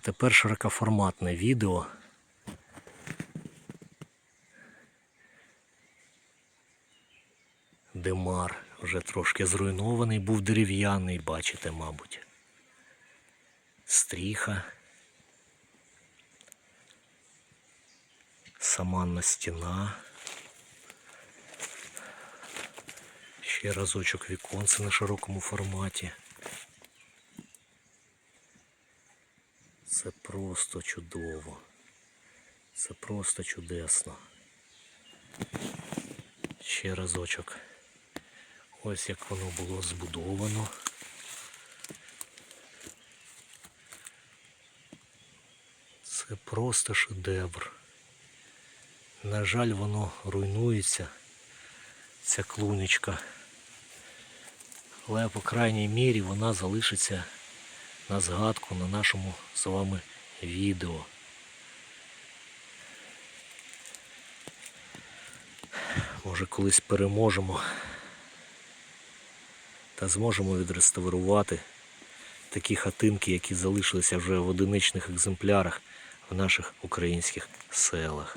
тепер широкоформатне відео. Демар вже трошки зруйнований, був дерев'яний, бачите, мабуть. Стріха. Саманна стіна. Ще разочок віконце на широкому форматі. Це просто чудово. Це просто чудесно. Ще разочок. Ось як воно було збудовано. Це просто шедевр. На жаль, воно руйнується, ця клунечка. Але по крайній мірі вона залишиться на згадку на нашому з вами відео. Може колись переможемо та зможемо відреставрувати такі хатинки, які залишилися вже в одиничних екземплярах в наших українських селах.